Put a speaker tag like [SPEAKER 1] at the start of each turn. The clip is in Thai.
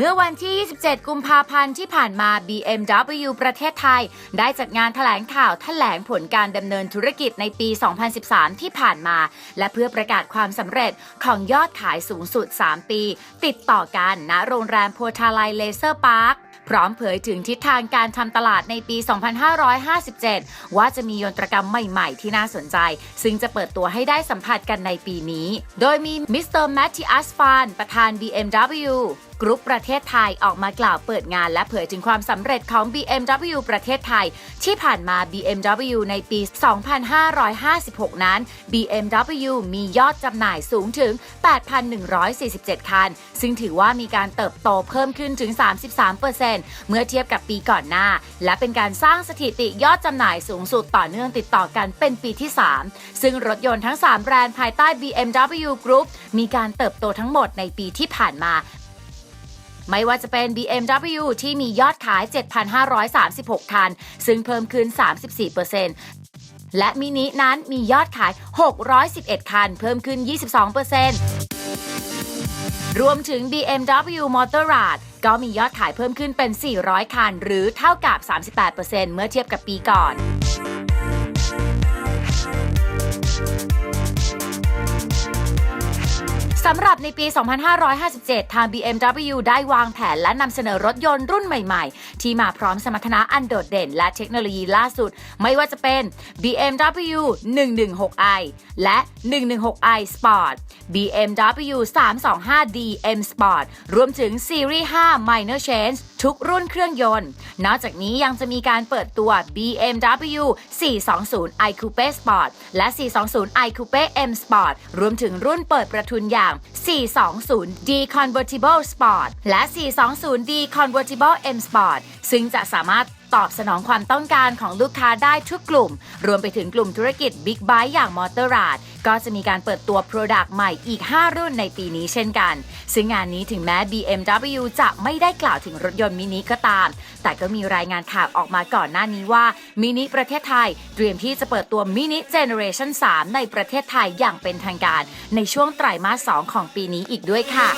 [SPEAKER 1] 17กุมภาพันธ์ที่ผ่านมา BMW ประเทศไทย ได้จัดงานแถลงข่าวแถลงผลการดำเนินธุรกิจในปี 2013 ที่ผ่านมา และเพื่อประกาศความสำเร็จของยอดขายสูงสุด 3 ปี ติดต่อกันณโรงแรมโพธาไลเลเซอร์พาร์คพร้อมเผยถึงทิศทางการทำตลาดในปี 2557 ว่าจะมียนตรกรรมใหม่ ๆ ที่น่าสนใจ ซึ่งจะเปิดตัวให้ได้สัมผัสกันในปีนี้ โดยมีมิสเตอร์แมทธิอัสฟานประธาน BMW กรุ๊ปประเทศไทยออกมากล่าวเปิดงาน และเผยถึงความสำเร็จของ BMW ประเทศไทย ที่ผ่านมา BMW ในปี 2556 นั้น BMW มียอดจำหน่ายสูงถึง 8,147 คัน ซึ่งถือว่ามีการเติบโตเพิ่มขึ้นถึง 33%เมื่อเทียบกับปีก่อนหน้า และเป็นการสร้างสถิติยอดจำหน่ายสูงสุดต่อเนื่องติดต่อกันเป็นปีที่ 3 ซึ่งรถยนต์ทั้ง 3 แบรนด์ภายใต้ BMW Group มีการเติบโตทั้งหมดในปีที่ผ่านมา ไม่ว่าจะเป็น BMW ที่มียอดขาย 7,536 คัน ซึ่งเพิ่มขึ้น 34%และมินินั้นมียอดขาย 611 คัน เพิ่มขึ้น 22%รวมถึง BMW Motorrad ก็มียอดขายเพิ่มขึ้นเป็น 400 คัน หรือเท่ากับ 38%เมื่อเทียบกับปีก่อน สำหรับในปี 2557 ทาง BMW ได้วางแผนและนำเสนอรถยนต์รุ่นใหม่ๆ ที่มาพร้อมสมรรถนะอันโดดเด่น และเทคโนโลยีล่าสุด ไม่ว่าจะเป็น BMW 116i และ 116i Sport BMW 325D M Sport รวมถึง Series 5 Minor Change ทุกรุ่นเครื่องยนต์ นอกจากนี้ยังจะมีการเปิดตัว BMW 420 i Coupe Sport และ 420 i Coupe M Sport รวมถึงรุ่นเปิดประทุนอย่าง 420D Convertible Sport และ 420D Convertible M Sport ซึ่งจะสามารถตอบสนองความต้องการของลูกค้าได้ทุกกลุ่ม รวมไปถึงกลุ่มธุรกิจ Big b i อย่างมอเตอร์ราด ก็จะมีการเปิดตัว Product ใหม่อีก 5 รุ่นในปีนี้เช่นกัน ซึ่งงานนี้ถึงแม้ BMW จะไม่ได้กล่าวถึงรถยนต์มินิก็ตาม แต่ก็มีรายงานข่าวออกมาก่อนหน้านี้ว่ามินิประเทศไทยเตรียมที่จะเปิดตัวมินิเจเนอเรชัน3ในประเทศไทยอย่างเป็นทางการ ในช่วงไตรมาส 2 ของปีนี้อีกด้วยค่ะ